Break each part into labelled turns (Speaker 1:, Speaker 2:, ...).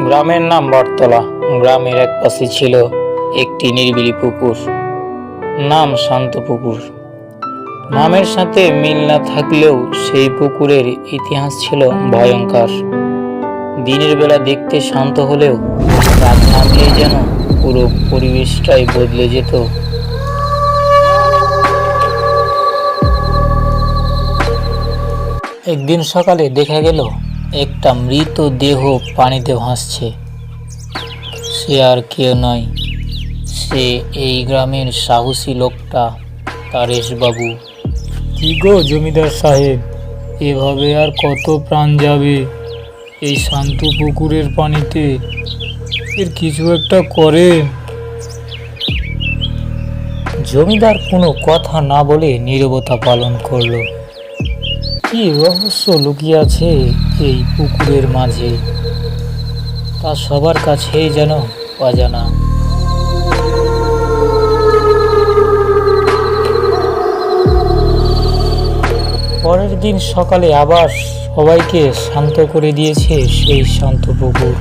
Speaker 1: গ্রামের নাম বটতলা। গ্রামের এক পাশে ছিল একটি নিরিবিলি পুকুর। নাম শান্ত পুকুর। নামের সাথে মিল না থাকলেও সেই পুকুরের ইতিহাস ছিল ভয়ঙ্কর। দিনের বেলা দেখতে শান্ত হলেও রাত নামলেই যেন পুরো পরিবেশটাই বদলে যেত। একদিন সকালে দেখা গেল একটা মৃত দেহ পানিতে ভাসছে। সে আর কেউ নয় সে এই গ্রামের সাহসী লোকটা তারেশবাবু। কি গো জমিদার সাহেব? এভাবে আর কত প্রাণ যাবে এই শান্ত পুকুরের পানিতে? এর কিছু একটা করে। জমিদার কোনো কথা না বলে নীরবতা পালন করল। কি রহস্য লুকিয়ে আছে এই পুকুরের মাঝে? তা সবার কাছেই যেন অজানা। পরের দিন সকালে আবার সবাইকে শান্ত করে দিয়েছে সেই শান্ত পুকুর।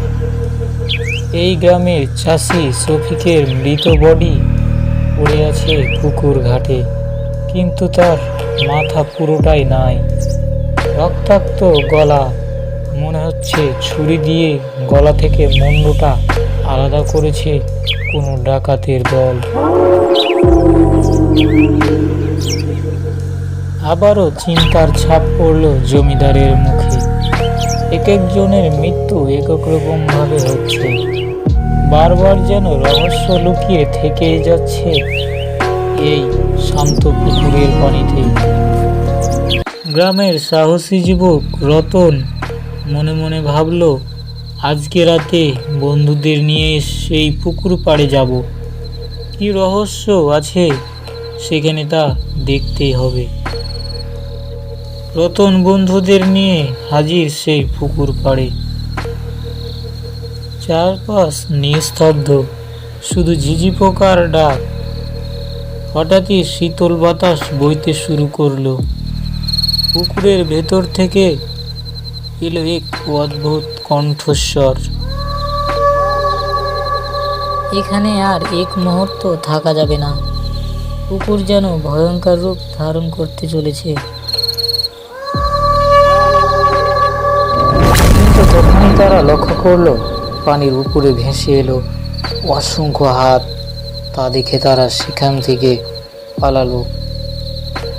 Speaker 1: এই গ্রামের চাষি শফিকের মৃত বডি পড়ে আছে পুকুর ঘাটে, কিন্তু তার মাথা পুরোটাই নাই। রক্তাক্ত গলা। মনে হচ্ছে ছুরি দিয়ে গলা থেকে মুন্ডটা আলাদা করেছে কোনো ডাকাতের দল। আবারও চিন্তার ছাপ পড়ল জমিদারের মুখে। এক একজনের মৃত্যু একক রকম ভাবে হচ্ছে। বারবার যেন রহস্য লুকিয়ে থেকেই যাচ্ছে এই শান্ত পুকুরের পানিতে। গ্রামের সাহসী যুবক রতন মনে মনে ভাবল, আজকে রাতে বন্ধুদের নিয়ে সেই পুকুর পাড়ে যাব। কি রহস্য আছে সেখানে তা দেখতেই হবে রতন বন্ধুদের নিয়ে হাজির সেই পুকুর পাড়ে। চারপাশ নিস্তব্ধ, শুধু ঝিঝি পোকার ডাক। হঠাৎই শীতল বাতাস বইতে শুরু করল। পুকুরের ভেতর থেকে এলো এক অদ্ভুত কণ্ঠস্বর। এখানে আর এক মুহূর্ত থাকা যাবে না। পুকুর যেন ভয়ঙ্কর রূপ ধারণ করতে চলেছে। কিন্তু তারা লক্ষ্য করল, পানির উপরে ভেসে এলো অসংখ্য হাত। তা দেখে তারা সেখান থেকে পালালো।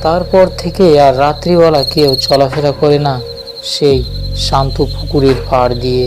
Speaker 1: তারপর থেকে আর রাত্রিবেলা কেউ চলাফেরা করে না সেই শান্ত পুকুরের পাড় দিয়ে।